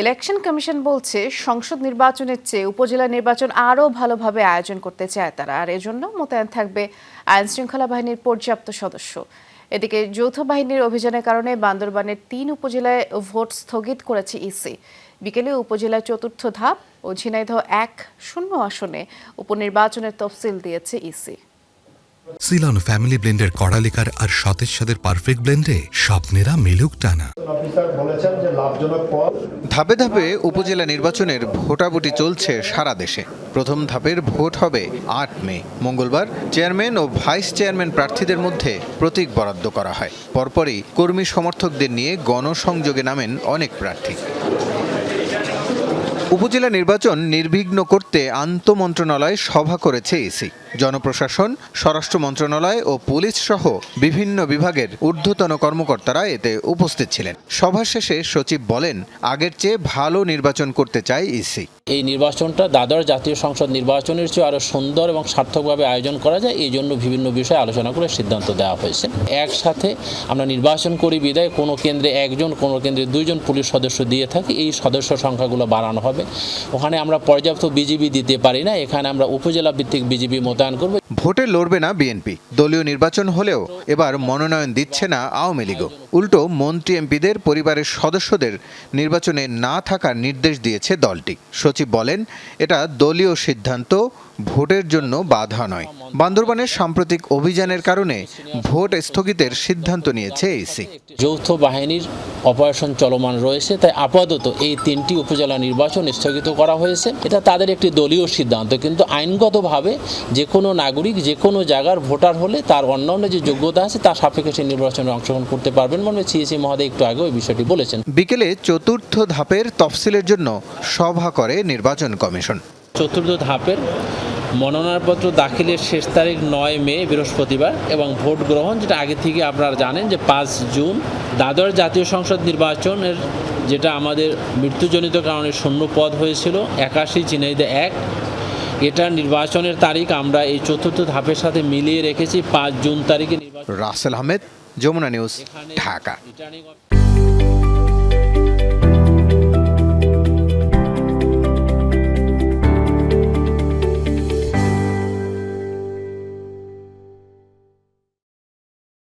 Election commission বলছে, সংসদ নির্বাচনের চেয়ে উপজেলা নির্বাচন আরও ভালোভাবে আয়োজন করতে চায় তারা। আর এজন্য মোতায়েন থাকবে আইন শৃঙ্খলা বাহিনীর পর্যাপ্ত সদস্য। এদিকে যৌথ বাহিনীর অভিযানের কারণে বান্দরবানের তিন উপজেলায় ভোট স্থগিত করেছে ইসি। বিকেলে উপজেলার চতুর্থ ধাপ ও ঝিনাইদহ এক শূন্য আসনে উপনির্বাচনের তফসিল দিয়েছে ইসি। সিলন ফ্যামিলি ব্লেন্ডের কড়ালিকার আর সতেজ সাদের পারফেক্ট ব্লেন্ডে স্বপ্নেরা মেলুক টানা। অফিসার বলেছেন যে লাভজনক পথ ধাপে ধাপে উপজেলা নির্বাচনের ভোটাভুটি চলছে সারা দেশে। প্রথম ধাপের ভোট হবে আট মে। মঙ্গলবার চেয়ারম্যান ও ভাইস চেয়ারম্যান প্রার্থীদের মধ্যে প্রতীক বরাদ্দ করা হয়। পরপরই কর্মী সমর্থকদের নিয়ে গণসংযোগে নামেন অনেক প্রার্থী। উপজেলা নির্বাচন নির্বিঘ্ন করতে আন্তমন্ত্রণালয় সভা করেছে ইসি জনপ্রশাসন, স্বরাষ্ট্র মন্ত্রণালয় ও পুলিশ সহ বিভিন্ন বিভাগের ঊর্ধ্বতন কর্মকর্তারা এতে উপস্থিত ছিলেন। সভা শেষে সচিব বলেন, আগের চেয়ে ভালো নির্বাচন করতে চায় ইসি এই নির্বাচনটা দ্বাদশ জাতীয় সংসদ নির্বাচনের চেয়ে আরও সুন্দর এবং সার্থকভাবে আয়োজন করা যায়, এই জন্য বিভিন্ন বিষয়ে আলোচনা করে সিদ্ধান্ত দেওয়া হয়েছে। একসাথে আমরা নির্বাচন করি বিদায়, কোনো কেন্দ্রে একজন, কোনো কেন্দ্রে দুইজন পুলিশ সদস্য দিয়ে থাকি, এই সদস্য সংখ্যাগুলো বাড়ানো হবে। ওখানে আমরা পর্যাপ্ত বিজিবি দিতে পারি না, এখানে আমরা উপজেলা ভিত্তিক বিজিবি মোতায়েন করব। ভোটে লড়বে না বিএনপি দলীয় নির্বাচন হলেও এবার মনোনয়ন দিচ্ছে না আওয়ামী লীগও উল্টো মন্ত্রী এমপিদের পরিবারের সদস্যদের নির্বাচনে না থাকার নির্দেশ দিয়েছে দলটি। সচিব বলেন, এটা দলীয় সিদ্ধান্ত ভোটের জন্য বাধা নয়। বান্দরবানের সাম্প্রতিক অভিযানের কারণে ভোট স্থগিতের সিদ্ধান্ত নিয়েছে ইসি যৌথ বাহিনীর অপারেশন চলমান রয়েছে তাই আপাতত এই তিনটি উপজেলা নির্বাচন স্থগিত করা হয়েছে। এটা তাদের একটি দলীয় সিদ্ধান্ত কিন্তু আইনগতভাবে যে কোনো নাগরিক যে কোনো জায়গার ভোটার হলে তার অন্যান্য যে যোগ্যতা আছে তার সাপেক্ষে সেই নির্বাচনে অংশগ্রহণ করতে পারবেন মানে সিএসি মহোদয় একটু আগে ওই বিষয়টি বলেছেন। বিকেলে চতুর্থ ধাপের তফসিলের জন্য সভা করে নির্বাচন কমিশন। চতুর্থ ধাপের মনোনয়নপত্র দাখিলের শেষ তারিখ নয় মে বৃহস্পতিবার এবং ভোট গ্রহণ যেটা আগে থেকে আপনারা জানেন যে পাঁচ জুন দ্বাদশ জাতীয় সংসদ নির্বাচনের যেটা আমাদের মৃত্যুজনিত কারণে শূন্য পদ হয়েছিল একাশি চিনাইদে এক। এটা নির্বাচনের তারিখ আমরা এই চতুর্থ ধাপের সাথে মিলিয়ে রেখেছি পাঁচ জুন তারিখে নির্বাচন রাসেল আহমেদ যমুনা নিউজ ঢাকা।